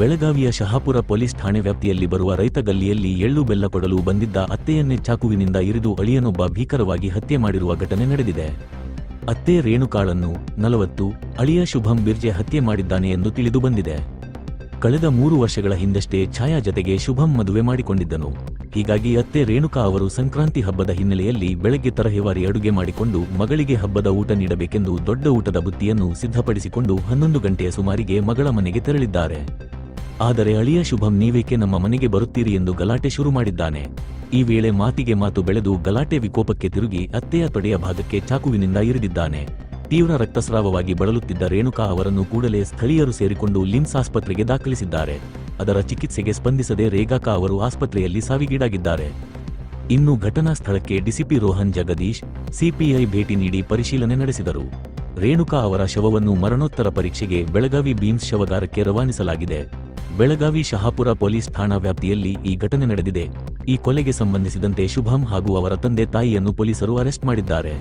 ಬೆಳಗಾವಿಯ ಶಹಾಪುರ ಪೊಲೀಸ್ ಠಾಣೆ ವ್ಯಾಪ್ತಿಯಲ್ಲಿ ಬರುವ ರೈತ ಗಲ್ಲಿಯಲ್ಲಿ ಎಳ್ಳು ಬೆಲ್ಲ ಕೊಡಲು ಬಂದಿದ್ದ ಅತ್ತೆಯನ್ನೇ ಚಾಕುವಿನಿಂದ ಇರಿದು ಅಳಿಯನೊಬ್ಬ ಭೀಕರವಾಗಿ ಹತ್ಯೆ ಮಾಡಿರುವ ಘಟನೆ ನಡೆದಿದೆ. ಅತ್ತೆ ರೇಣುಕಾಳನ್ನು ನಲವತ್ತು, ಅಳಿಯ ಶುಭಂ ಬಿರ್ಜೆ ಹತ್ಯೆ ಮಾಡಿದ್ದಾನೆ ಎಂದು ತಿಳಿದು ಬಂದಿದೆ. ಕಳೆದ ಮೂರು ವರ್ಷಗಳ ಹಿಂದಷ್ಟೇ ಛಾಯಾ ಜತೆಗೆ ಶುಭಂ ಮದುವೆ ಮಾಡಿಕೊಂಡಿದ್ದನು. ಹೀಗಾಗಿ ಅತ್ತೆ ರೇಣುಕಾ ಅವರು ಸಂಕ್ರಾಂತಿ ಹಬ್ಬದ ಹಿನ್ನೆಲೆಯಲ್ಲಿ ಬೆಳಗ್ಗೆ ತರಹೇವಾರಿ ಅಡುಗೆ ಮಾಡಿಕೊಂಡು ಮಗಳಿಗೆ ಹಬ್ಬದ ಊಟ ನೀಡಬೇಕೆಂದು ದೊಡ್ಡ ಊಟದ ಬುತ್ತಿಯನ್ನು ಸಿದ್ಧಪಡಿಸಿಕೊಂಡು ಹನ್ನೊಂದು ಗಂಟೆಯ ಸುಮಾರಿಗೆ ಮಗಳ ಮನೆಗೆ ತೆರಳಿದ್ದಾರೆ. ಆದರೆ ಅಳಿಯ ಶುಭಂ ನೀವೇಕೆ ನಮ್ಮ ಮನೆಗೆ ಬರುತ್ತೀರಿ ಎಂದು ಗಲಾಟೆ ಶುರು ಮಾಡಿದ್ದಾನೆ. ಈ ವೇಳೆ ಮಾತಿಗೆ ಮಾತು ಬೆಳೆದು ಗಲಾಟೆ ವಿಕೋಪಕ್ಕೆ ತಿರುಗಿ ಅತ್ತೆಯ ತೊಡೆಯ ಭಾಗಕ್ಕೆ ಚಾಕುವಿನಿಂದ ಇರಿದಿದ್ದಾನೆ. ತೀವ್ರ ರಕ್ತಸ್ರಾವವಾಗಿ ಬಳಲುತ್ತಿದ್ದ ರೇಣುಕಾ ಅವರನ್ನು ಕೂಡಲೇ ಸ್ಥಳೀಯರು ಸೇರಿಕೊಂಡು ಲಿಮ್ಸ್ ಆಸ್ಪತ್ರೆಗೆ ದಾಖಲಿಸಿದ್ದಾರೆ. ಅದರ ಚಿಕಿತ್ಸೆಗೆ ಸ್ಪಂದಿಸದೆ ರೇಗಾಕಾ ಅವರು ಆಸ್ಪತ್ರೆಯಲ್ಲಿ ಸಾವಿಗೀಡಾಗಿದ್ದಾರೆ. ಇನ್ನು ಘಟನಾ ಸ್ಥಳಕ್ಕೆ ಡಿಸಿಪಿ ರೋಹನ್ ಜಗದೀಶ್, ಸಿಪಿಐ ಭೇಟಿ ನೀಡಿ ಪರಿಶೀಲನೆ ನಡೆಸಿದರು. ರೇಣುಕಾ ಅವರ ಶವವನ್ನು ಮರಣೋತ್ತರ ಪರೀಕ್ಷೆಗೆ ಬೆಳಗಾವಿ ಬೀಮ್ಸ್ ಶವಗಾರಕ್ಕೆ ರವಾನಿಸಲಾಗಿದೆ. ಬೆಳಗಾವಿ ಶಹಾಪುರ ಪೊಲೀಸ್ ಠಾಣಾ ವ್ಯಾಪ್ತಿಯಲ್ಲಿ ಈ ಘಟನೆ ನಡೆದಿದೆ. ಈ ಕೊಲೆಗೆ ಸಂಬಂಧಿಸಿದಂತೆ ಶುಭಂ ಹಾಗೂ ಅವರ ತಂದೆ ತಾಯಿಯನ್ನು ಪೊಲೀಸರು ಅರೆಸ್ಟ್ ಮಾಡಿದ್ದಾರೆ.